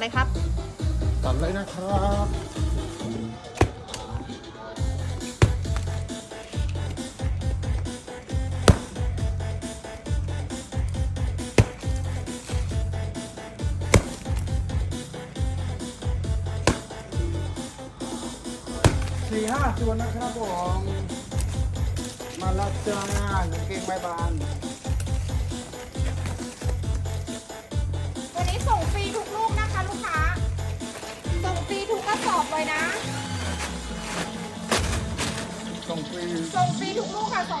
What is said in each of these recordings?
เลยครับ ตัดเลยนะครับสี่ห้าส่วนนะครับผมมาแล้วจ้ากางเกงใบบาน วันนี้ส่งฟรีทุก สอบเลยนะ ส่งฟรีส่งฟรีทุกลูกค่ะ2 0 0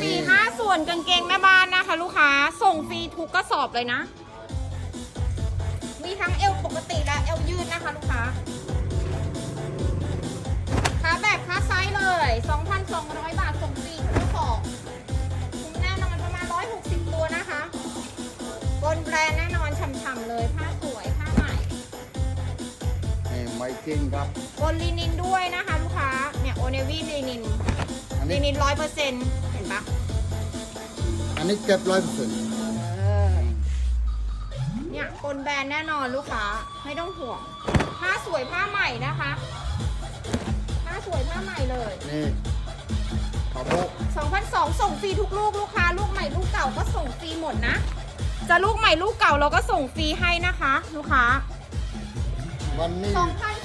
สี่ห้าส่วนกางเกงแม่บ้านนะคะ ลูกค้า ส่งฟรีทุกกระสอบเลยนะ มีทั้งเอวปกติและเอวยืดนะคะ ลูกค้าค้าแบบค้าไซส์เลย 2,200 บาท ส่งฟรีทุกกระสอบคุ้มแน่นอนประมาณ 160 ตัวนะคะ บนแบรนด์แน่น กิ้งครับบนลินินด้วยนะคะลูกค้า เนี่ยโอเนวีลินินอันลินี้นินร้อยเปอร์เซ็นต์เห็นปะอันนี้เจ็ดร้อยเปอร์เซ็นต์เนี่ยบนแบรนด์แน่นอนลูกค้า ไม่ต้องห่วง ผ้าสวยผ้าใหม่นะคะ ผ้าสวยผ้าใหม่เลย นี่ขาวโบะ2,200ส่งฟรีทุกลูกลูกค้า ลูกใหม่ลูกเก่าก็ส่งฟรีหมดนะ จะลูกใหม่ลูกเก่าเราก็ส่งฟรีให้นะคะ ลูกค้าวันนี้2,200บาทนะคะ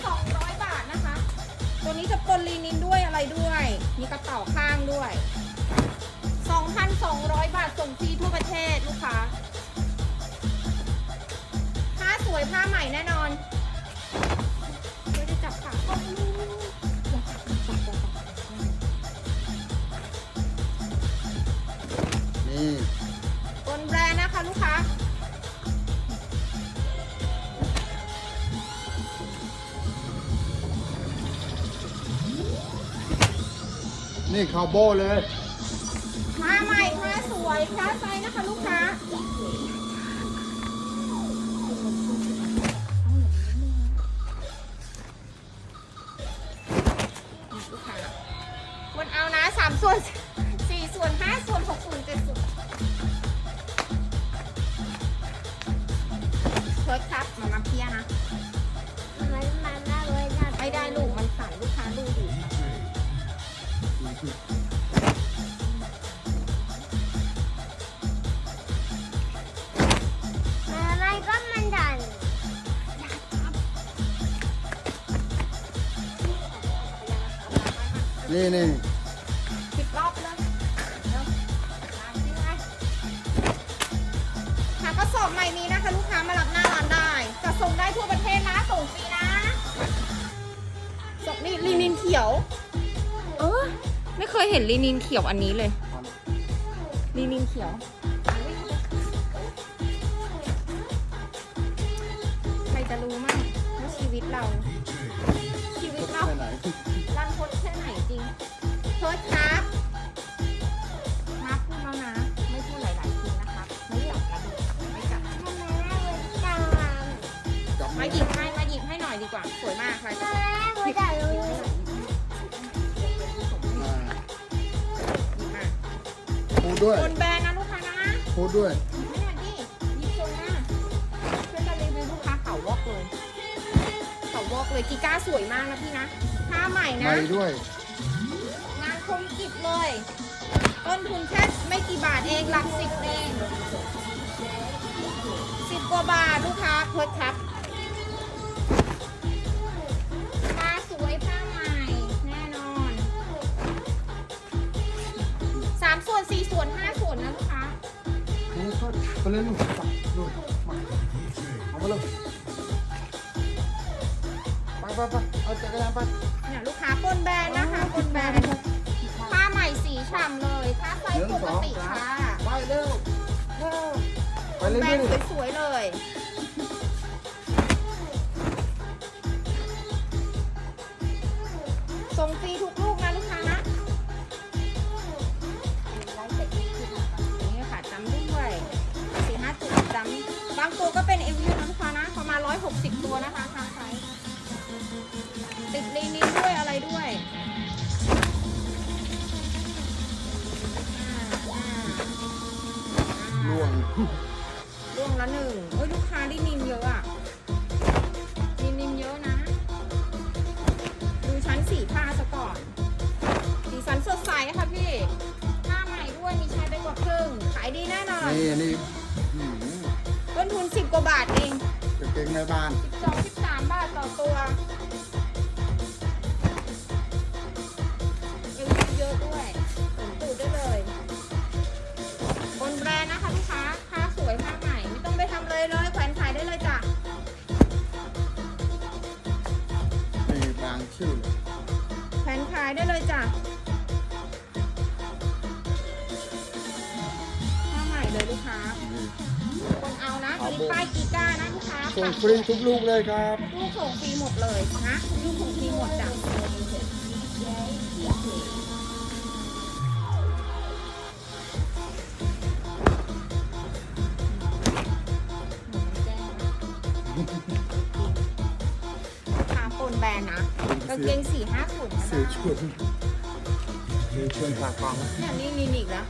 ตัวนี้จะปนลีนินด้วยอะไรด้วย มีกระเป๋าข้างด้วย 2,200 บาทส่งฟรีทั่วประเทศลูกค้า ผ้าสวยผ้าใหม่แน่นอน นี่ขาวโบะเลยผ้าใหม่ผ้าสวยผ้าไซส์นะคะลูกค้า ลูกค้าวันเอานะสามส่วนสี่ส่วนห้าส่วนหกส่วนเจ็ดส่วนเพิร์ดครับมามาเพียนะ มันมันน่าเลยน่าไม่ได้ลูก มันสั่นลูกค้าดูดิ อะไรก็มันดันนี่นี่ ยเห็นลีนินเขียวอันนี้เลยลีนินเขียว ใครจะรู้มั่งว่าชีวิตเรา ชีวิตเราไปไหนรันทดแค่ไหนจริงโทษครับนับพูดแล้วนะ ไม่พูดหลายๆทีนะครับ ไม่จับแล้วดูไม่จับมาเลยจังจับมาหยิบให้มาหยิบให้หน่อยดีกว่า สวยมากใครจ ดด้วยบนแบรนด์นะลูกค้านะพูดด้วยหยิบให้หน่อยดิหยิบโชว์หน้าเพื่อจะรีวิวลูกค้าเขาวอกเลยเขาวอกเลยกีก้าสวยมากนะพี่นะผ้าใหม่ใหนะม่ด้วย งานคมกิบเลย ต้นทุนแค่ไม่กี่บาทเองหลักสิบเองสิบกว่าบาทลูกค้าเพิร์ดครับ ไปเล่นลูกจับลูกมาเอาไปเลยไปไปไปเอาจักรยานไปเนี่ยลูกค้าปนแบรนด์นะคะปนแบรนด์ผ้าใหม่สีฉ่ำเลยผ้าไซส์ปกติค่ะไปเร็วเร็วไปแบรเรื่อนยด์สวยๆเลยส่งฟรีทุกลูก บางตัวก็เป็นเอวิวนะลูกค้านะประมาณร้อยหกสิบตัวนะคะทางไซส์ติดลีนินด้วยอะไรด้วยล่วงร่วงละหนึ่งโอ้ยลูกค้าได้นินเยอะอะนินนินเยอะนะ ดูชั้นสีผ้าซะก่อนสีสันสดใสค่ะพี่ผ้าใหม่ด้วยมีใช้ไปกว่าครึ่งขายดีแน่นอนนี่นี่ กว่าบาทเองกางเกงในบ้าน 12 13 บาทต่อตัว ส่งฟรีทุกลูกเลยครับลูกส่งฟรีหมดเลยนะลูกส่งฟรีหมดจ้ะขาปนแบรนด์นะกางเกงสี่ห้าศูนย์ซื้อชุดซื้อชุดฝากฟังเนี่ยนี่นินอีกแล้ว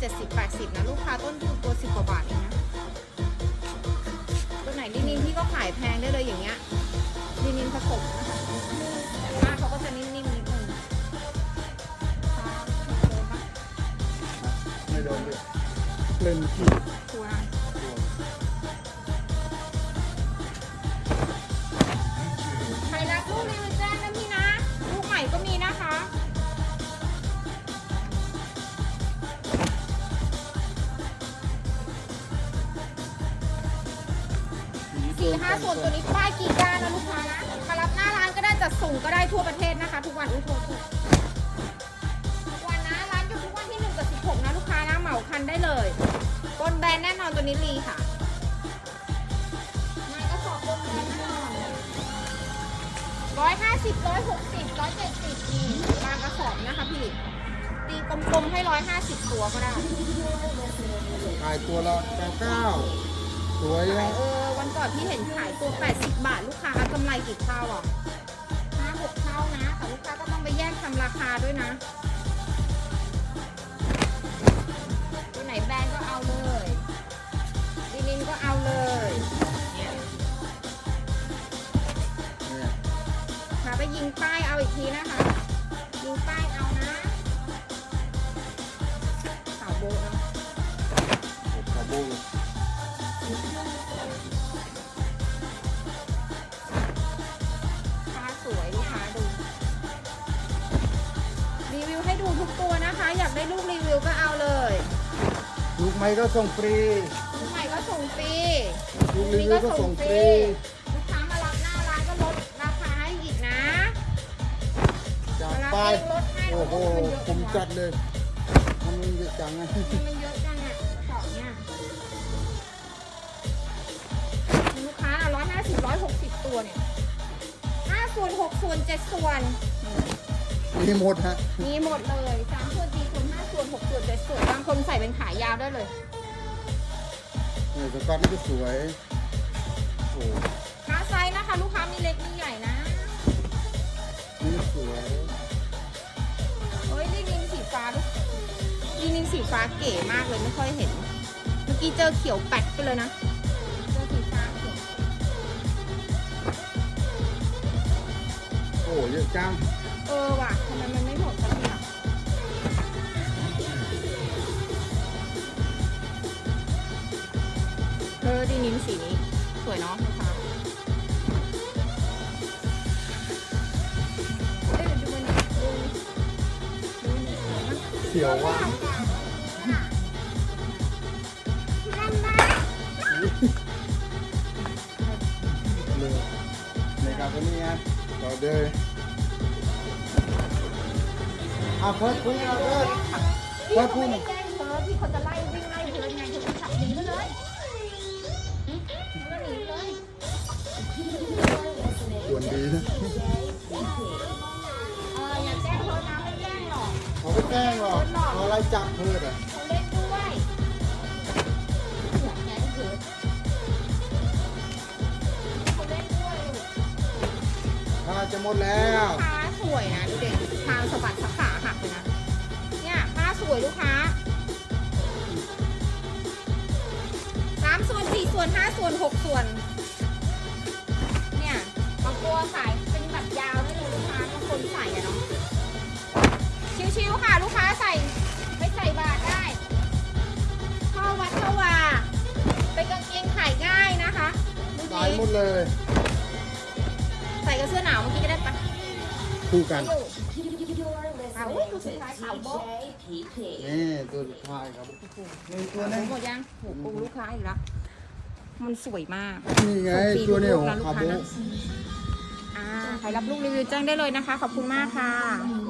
70 80นะลูกค้าต้นทุนตัว 10 กว่าบาทเองนะตัวไหนลินินที่ก็ขายแพงได้เลยอย่างเงี้ยลินินผสมนะคะแต่ผ้าเขาก็จะนิ่มๆนิดนึงค่ะโดนปะไม่โดนเลยเล่นที่ ทั่วประเทศนะคะ ทุกวันอุ้ยโทษโทษทุกวันนะร้านอยู่ทุกวันที่หนึ่งกับสิบหกนะลูกค้านะเหมาคันได้เลยบนแบรนด์แน่นอนตัวนี้รีค่ะนายกระสอบบนแบรนด์แน่นอนร้อยห้าสิบร้อยหกสิบร้อยเจ็ดสิบนี่บางกระสอบนะคะพี่ตีกลมๆให้ร้อยห้าสิบตัวก็ได้ขายตัวละเก้าเก้าสวยขานะยเออวันก่อนที่เห็นขายตัว 80 บาท ลูกค้ากำไรกี่เท่าอะ กเท่านะแต่ลูกค้าก็ต้องไปแยกทำราคาด้วยนะตัวไหนแบรนด์ก็เอาเลยดีนินก็เอาเลยเนี่ยเนี่ยพาไปยิงป้ายเอาอีกทีนะคะยิงป้ายเอานะสาวโบนะคาบูผ้า รีวิวให้ดูทุกตัวนะคะ อยากได้ลูกรีวิวก็เอาเลยลูกไม้ก็ส่งฟรีลูกใหม่ก็ส่งฟรีลูกรีวิวก็ส่งฟรีลูกค้ามารับหน้าร้านก็ลดราคาให้อีกนะจากมารับไปเองลดให้โอ้โหมันเยอะผมจัดเลยทำมันเยอะจังนะมันเยอะจังอะสองเนี่ยลูกค้าร้อยห้าสิบร้อยหกสิบตัวเนี่ยห้าส่วนหกส่วนเจ็ดส่วน มีหมดฮะ มีหมดเลยสามส่วนสี่ส่วนห้าส่วนหกส่วนเจ็ดส่วนบางคนใส่เป็นขายาวได้เลยเนี่ยสกอตนี่ก็สวยโอ้ค้าไซส์นะคะ ลูกค้ามีเล็กมีใหญ่นะนี่สวยเฮ้ยลินินสีฟ้าลูกลินินสีฟ้าเก๋มากเลยไม่ค่อยเห็น เมื่อกี้เจอเขียวแป๊ดไปเลยนะเจอสีฟ้าเขียวโอ้เยอะจัง เออว่ะทำไมมันไม่หมดสักทีอะเธอดีนินสีนี้ สวยเนาะลูกค้าเอ้ยดูมันดูดูมันสวยมากเขียวว่ะมันได้เลยในการตัวนี้ไงต่อเดย เอาเพิ่มคุยเอาเพิ่มพี่เขาไม่ได้แกล้งเธอพี่เขาจะไล่วิ่งไล่เธอไงเธอก็ขับหนีไปเลยหึเธอก็หนีเลยควรดีนะเอออย่าแกล้งเธอนะไม่แกล้งหรอกเขาไม่แกล้งหรอกเอาอะไรจับเพื่อนอะเขาเล่นด้วยเนี่ยไงเถอะเขาเล่นด้วยลูกผ้าจะหมดแล้ว สวยนะดูเด็กทางสะบัดสะขาหักเลยนะ เนี่ยผ้าสวยลูกค้าสามส่วนสี่ส่วนห้าส่วนหกส่วน เนี่ยบางตัวใส่เป็นแบบยาวได้เลยลูกค้าบางคนใส่อะเนาะชิวๆค่ะลูกค้าใส่ไม่ใส่บาทได้เข้าวัดเข้าวาเป็นกางเกงขายง่ายนะคะดูตายหมดิดเลย ใส่กับเสื้อหนาวเมื่อกี้ก็ได้ปะ คู่กันอยู่อะอุ้ยตัวสุดท้ายขาวโบ๊ะนี่ตัวสุดท้ายครับนี่ตัวนี้หมดยังโอ้โหลูกค้าอีกแล้วมันสวยมากนี่ไงส่ฟรีตัวนี้ทุขกองลูกคานะลูกค้าบุนะอ่าใครรับลูกรีวิวแจ้งได้เลยนะคะ ขอบคุณมากค่ะ